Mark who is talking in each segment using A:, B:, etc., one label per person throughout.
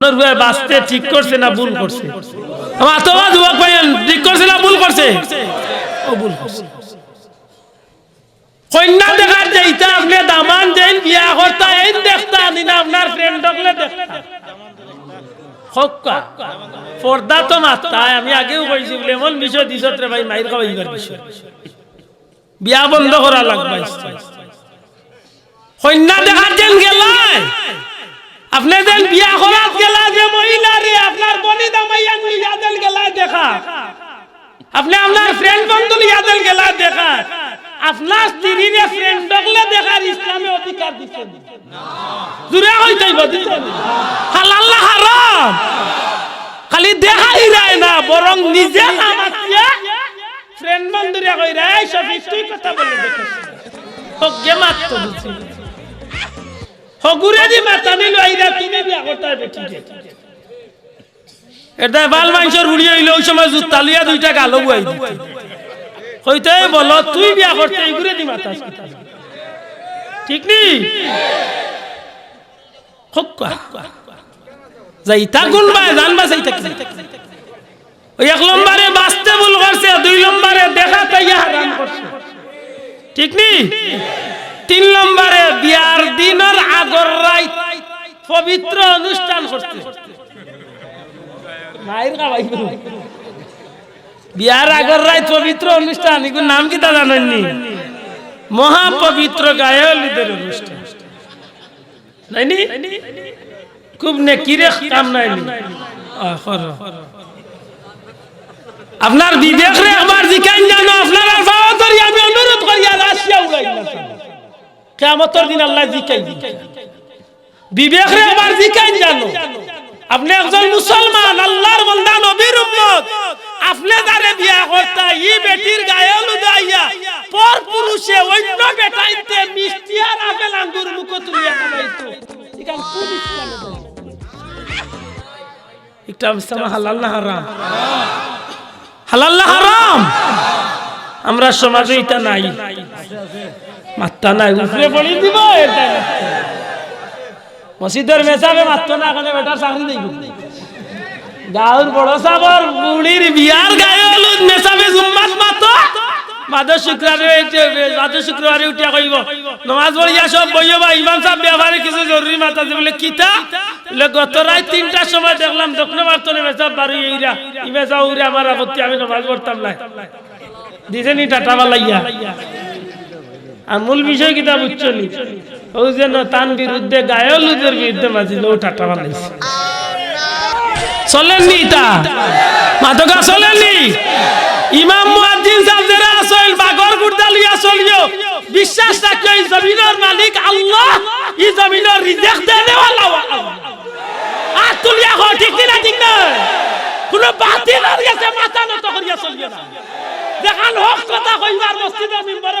A: রুয়ে বাঁচতে বিয়া করতা এই দেখতা নি না আপনার ফ্রেন্ড হকলে দেখতা। হক্কা। পর্দা তো মাত্তা আমি আগেও কইছি, বলে এমন বিষয় দিছত রে ভাই, মাইর খাওয়াইবার বিষয়। বিয়া বন্ধ করা লাগবে। কন্যা দেখার যেন গেলাই আপনি যেন বিয়া করাত গেলা যে মহিলা রে আপনার বনি দামাইয়া ইয়াদেল গেলা দেখা। আপনি আপনার ফ্রেন্ড বন্ধু ইয়াদেল গেলা দেখা। আপনার স্ত্রীর ফ্রেন্ড ডকলে দেখার ইসলামে অধিকার দিচ্ছেন দূরে হইতেই দিচ্ছেন হালাল হারাম। খালি দেখাই রায় না বরং নিজে নামাতিয়া ফ্রেন্ড বন্ধুরে কই রে সফিক তুই কথা বলে দেখিস। হগে মাত্র বুঝছি হগুরে দি মাতা নিল আইরা তুমি এটা বাল মাংসর উড়ি হইলে, ওই সময় তালিয়া দুইটা গালো বুয়াই হইতে তুই বিয়া করতে এইগুরে দি গুনবা জানবা যাইতা কি ওই এক নম্বরে বাঁচতে ভুল করছে, দুই নম্বরে দেখা তাইয়া হারাম ঠিক নি? তিন নম্বরে বিয়ার দিনের আগর রাত পবিত্র অনুষ্ঠান করতে মায়ের খাওয়াই বিয়ার আগর রাত পবিত্র অনুষ্ঠান, এগুলো নাম কি তা জানেননি? মহা পবিত্র গায়লীদের অনুষ্ঠান। নাইনি? খুব নেকিরে কাম নাইনি। আপনার বিবেক রে, আমার জিকাইন জানো আপনার আলফাও ধরি আমি অনুরোধ করি আর আসিয়া উড়াই না কেমতর দিন আল্লাহ জিকাই বিবেক রে আমার জিকাইন জানো। আপনি একজন মুসলমান, আল্লাহর বন্দা, নবীর উম্মত। আপনি যারে বিয়া ই বেটির গায়ে লুদাইয়া পর পুরুষে অন্য বেটাইতে মিষ্টি আর আপেল আঙ্গুর মুখ তুলিয়া খাইতো এখান কোন হালাল না হারাম? হালাল না হারাম? আমরা সমাজে এটা নাই। মাত্তা নাই উপরে পড়ি দিব এটা। মসজিদের মেসাবে মাত্র না এখানে বেটার চাকরি দেব গাঁর বড় সাবর বুড়ির বিয়ার গায়ে হলুদ মেসাবে জুম্মাত মাত্র মাদ শুক্রবারে মাদ শুক্রবারে উঠিয়া কইব, নমাজ পড়িয়া সব বইব বা, ইমাম সাহেব ব্যবহারে কিছু জরুরি মাতা যে বলে, কিতা? বলে, গত রাত তিনটার সময় দেখলাম দক্ষিণ মার্তনে মেসাব বারো ইরা ইমেসা উরে আমার আপত্তি, আমি নমাজ পড়তাম না দিছে নি টাটা বালাইয়া আর মূল বিষয় কিতা বুঝছ নি ও যে ন তান বিরুদ্ধে গায়লুদের বিরুদ্ধে মাঝিল ও টাটা বানাইছে। চলেননি ইতা মাদকা চলেননি? ইমাম মুয়াজ্জিন সাহেব যারা আসল বাগর গুর্দা লিয়া চলিও বিশ্বাস রাখিও, এই জমিনের মালিক আল্লাহ, এই জমিনের রিজেক্ট দেনে ওয়ালা আর তুলিয়া হো ঠিক না ঠিক না কোন বাতিল আর গেছে, মাথা নত করিয়া চলিও না। দেখান হক কথা কইবার মসজিদে মিম্বরে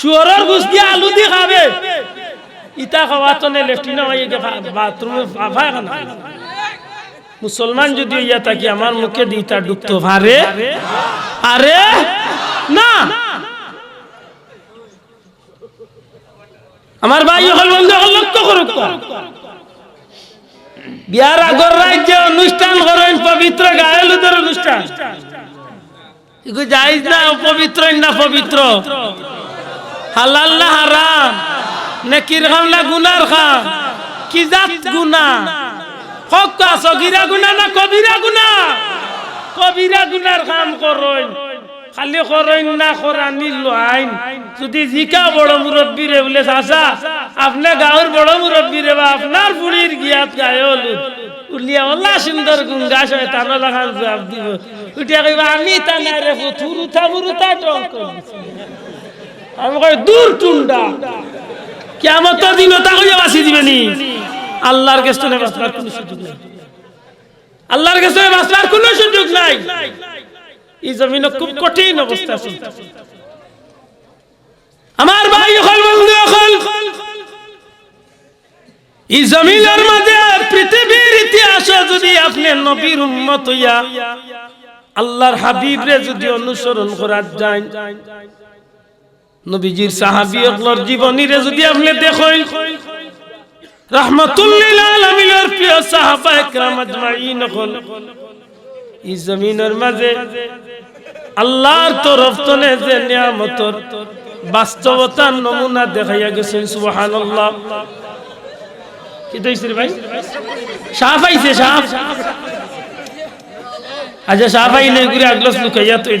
A: শুয়রের গুস দিয়ে আলু দিয়ে খাবে। ইটা খাওয়া তো ভাইয়া বাথরুমে আফায় খানা মুসলমান যদি ইয়া থাকি আমার মুখে দিটা ডুবতো পারে আরে না। আমার ভাই হল বন্ধু হল লক্ষ্য করুক তো। বিয়ার আগর রাজ্যে অনুষ্ঠান করেন পবিত্র গায়লুদের অনুষ্ঠান। জায়েজ না পবিত্র না পবিত্র হালাল না হারাম? নেকির খাম না গুনার খাম কি জাত গুনা হক কা সগিরা গুনা না কবিরা গুনা কবিরা গুনার কাম করইন খালি করইন না করানি লাইন। যদি জিকা বড় মুরব্বী রে বলে, চাচা আপনি গাঁর বড় মুরব্বী রে বা, আপনার বুড়ির গিয়াত গায়ে হলুদ। উলিয়া ওলা সুন্দর গুন গাছ হয় তানো লাগান জবাব দিব। উঠিয়া কইবা, আমি তা না রে ফুথুর উঠা মুরুতা টং আমি কই, দূর টুন্ডা। কেমন দিন তা কইয়া বাসি দিবেনি। আল্লাহর কাছে বাঁচবার কোনো সুযোগ নাই। আল্লাহর কাছে বাঁচবার কোনো সুযোগ নাই। এই জমিন খুব কঠিন অবস্থা আমার ভাই হল বন্ধু হল এই জমিনের পৃথিবীর ইতিহাসে যদি আপনি নবীর উম্মত হইয়া আল্লাহর হাবিব রে যদি অনুসরণ করা যায় নবীজির সাহাবী অকলর জীবনী রে যদি আপনি দেখেন, রহমতুল্লিল আলামিনের প্রিয় সাহাবা একরাম আজমাইন হল এই জমিনের মাঝে আল্লাহর তরফ তনে যে নিয়ামতর বাস্তবতার নমুনা দেখাইয়া গেছেন, সুবহানাল্লাহ। কি দইছে রে ভাই? সাপ আইছে সাপ আচ্ছা সাপ আইলে ঘুরে আগলস লুকাইয়া তো এই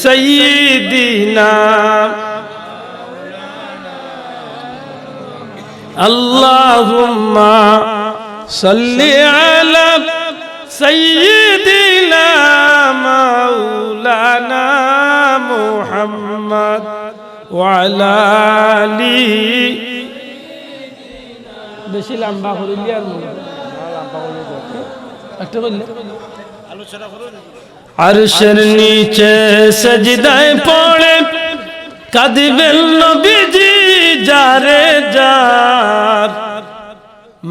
A: سيدنا اللهم صل على سيدنا مولانا محمد وعلى آله বেশি লম্বা করিলি আর একটা বললে আরশের নিচে সজদায় পড়ে কাঁদিবেন নবীজি যারে যার।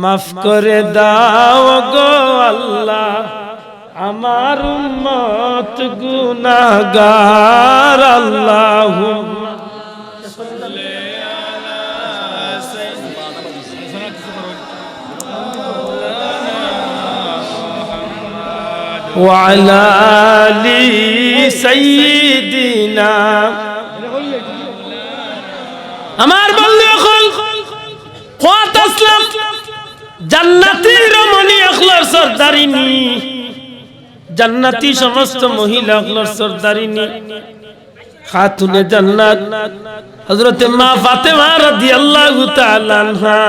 A: মাফ করে দাও গো আল্লাহ, আমার উম্মত গুনাহগার, আল্লাহুম্মা। وعلى آل سيدنا আমার বন্ধু এখন কোয়াত আসলাম জান্নাতি রমণী আখলার সর্দারিনী জান্নাতি সমস্ত মহিলা আখলার সর্দারিনী খাতুনে জান্নাত হযরতে মা ফাতেমা রাদিয়াল্লাহু তাআলা আনহা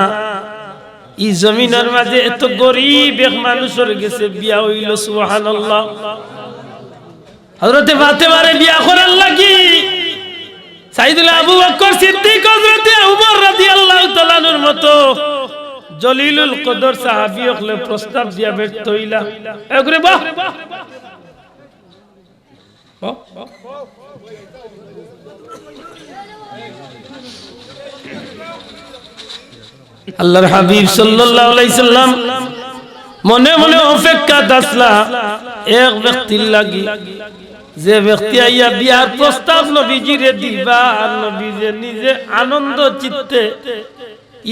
A: এই জমিনের মাঝে এত গরিব এক মানুষের গেছে, বিয়া হইল, সুবহানাল্লাহ। হযরতে ফাতেমারে বিয়া করার লাগি। সাইদুল আবু বকর সিদ্দিক, হযরতে উমর রাদিয়াল্লাহু তাআলার মতো জলিলুল কদর সাহাবী হলে প্রস্তাব দিয়া ব্যর্থ হইলা। একরে বাহ। আল্লাহর হাবিব সাল্লাম মনে মনে অপেক্ষা দাসলা, এক ব্যক্তির লাগি। যে ব্যক্তি আইয়া বিয়ার প্রস্তাব নবীজিরে দিবা, নবীজে নিজে আনন্দ চিত্তে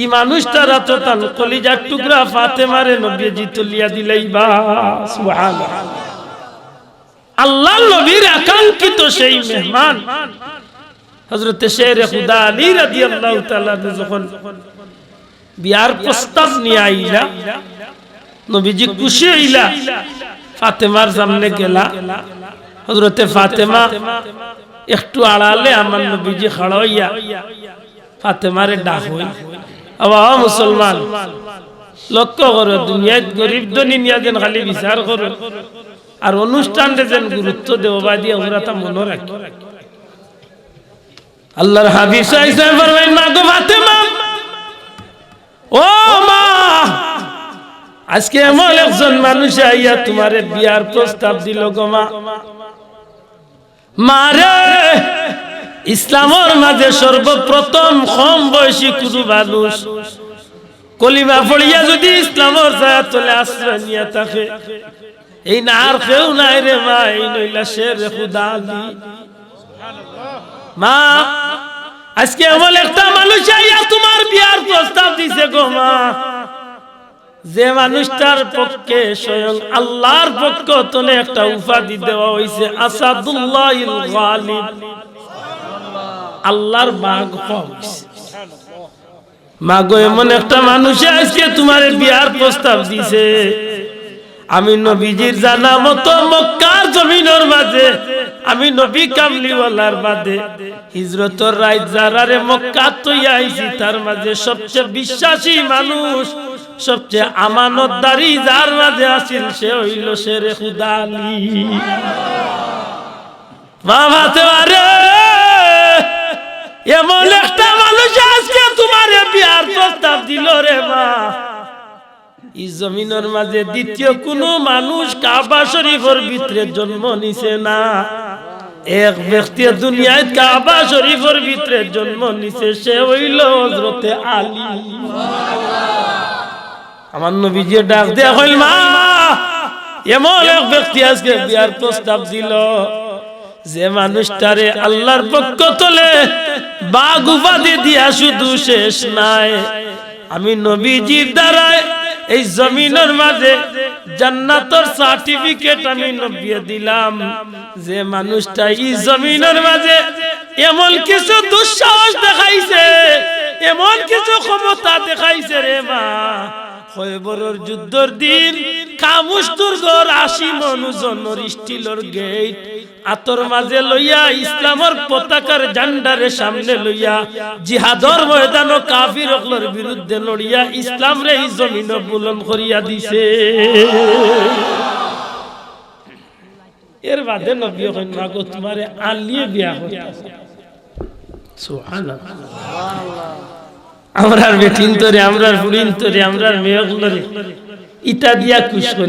A: ই মানুষটার তো তান কলিজার টুকরা ফাতেমারে নবীজি তুলিয়া দিলেইবা, সুবহানাল্লাহ। আল্লাহ নবীর আকাঙ্ক্ষিত সেই মেহমান, হযরতে শের খুদা আলী রাদিয়াল্লাহু তাআলা যখন বিয়ার প্রস্তাব নিয়ে আইলা, নবীজি খুশি হইলা, ফাতেমার সামনে গেলা। হজরতে ফাতেমা একটু আড়ালে আমার নবীজি খাড়া ফাতেমারে ডাক হই আবা মুসলমান, লক্ষ্য করো, দুনিয়ায় গরিব ধনী নিয়া যেন খালি বিচার করো, আর অনুষ্ঠানটা যেন গুরুত্ব দেওয়া দিয়ে ওরা তা মনে রাখি। আল্লাহর হাবিব সাহেব ফরমাইন মা ফাতেমা আজকে এমন একজন মানুষ আইয়া তোমার বিয়ার প্রস্তাব দিল গো মা। মারে ইসলামের মাঝে সর্বপ্রথম কম বয়সী কুদু মানুষ কলিমা পড়িয়া যদি ইসলামের ছায়া তলে আশ্রয় নিয়ে থাকে। এই না আর কেউ নাই রে মা, এই নইলা শের খুদা মা, আজকে এমন একটা মানুষ আইয়া তোমার বিয়ার প্রস্তাব দিছে গো মা। যে মানুষটার পক্ষে স্বয়ং আল্লাহর পক্ষ তলে একটা উপাধি দেওয়া হয়েছে আসাদুল্লাহ আল্লাহর হইছে। মাগো, এমন একটা মানুষে আজকে তোমার বিয়ার প্রস্তাব দিছে। আমি নবীজির জানা মতো মক্কার জমিনের মাঝে, আমি নবী কামলিওয়ালার বাদে হিজরতর রাইত যারারে মক্কা তৈয়া আইছি তার মাঝে সবচেয়ে বিশ্বাসী মানুষ সবচেয়ে আমানতদারি যার মাঝে আসিল, সে হইল শেরে খুদালি বাবাতে আরে, এমন একটা মানুষ আজকে তোমার বিয়ার প্রস্তাব দিল রে মা। এই জমিনের মাঝে দ্বিতীয় কোন মানুষ কাবা শরীফের ভিতরে জন্ম নিছে না। এক ব্যক্তি দুনিয়ায় কাবা শরীফের ভিতরে জন্ম নিছে, সে হইল হজরতে আলী। আমার নবীজি ডাক দেয়া হইল মা, এমন এক ব্যক্তি আজকে বিয়ার প্রস্তাব দিল যে মানুষটারে আল্লাহর পক্ষ তোলে বাঘ উপাধি দিয়া শুধু শেষ নাই। আমি নবীজির দ্বারায় এই জমিনের মাঝে জান্নাতর সার্টিফিকেট আমি নবিয়ে দিলাম যে মানুষটা এই জমিনের মাঝে এমন কিছু দুঃসাহস দেখাইছে, এমন কিছু ক্ষমতা দেখাইছে রে মা। খয়বরের যুদ্ধর দিন গেট আতর মাঝে লইয়া ইসলামর পতাকার জান্ডারে সামনে লইয়া জিহাদর ময়দান কাফির অকলর বিরুদ্ধে লড়িয়া ইসলাম রে জমিন বুলন করিয়া দিছে। এর বাদে নবী মাগো তোমারে আলিয়ে বিয়া হইতাছে। সুবহানাল্লাহ। আমরার বেটিন তরে আমরার বুড়িন তরে আমরার মেয়ক লরে ইটা দিয়া খুশ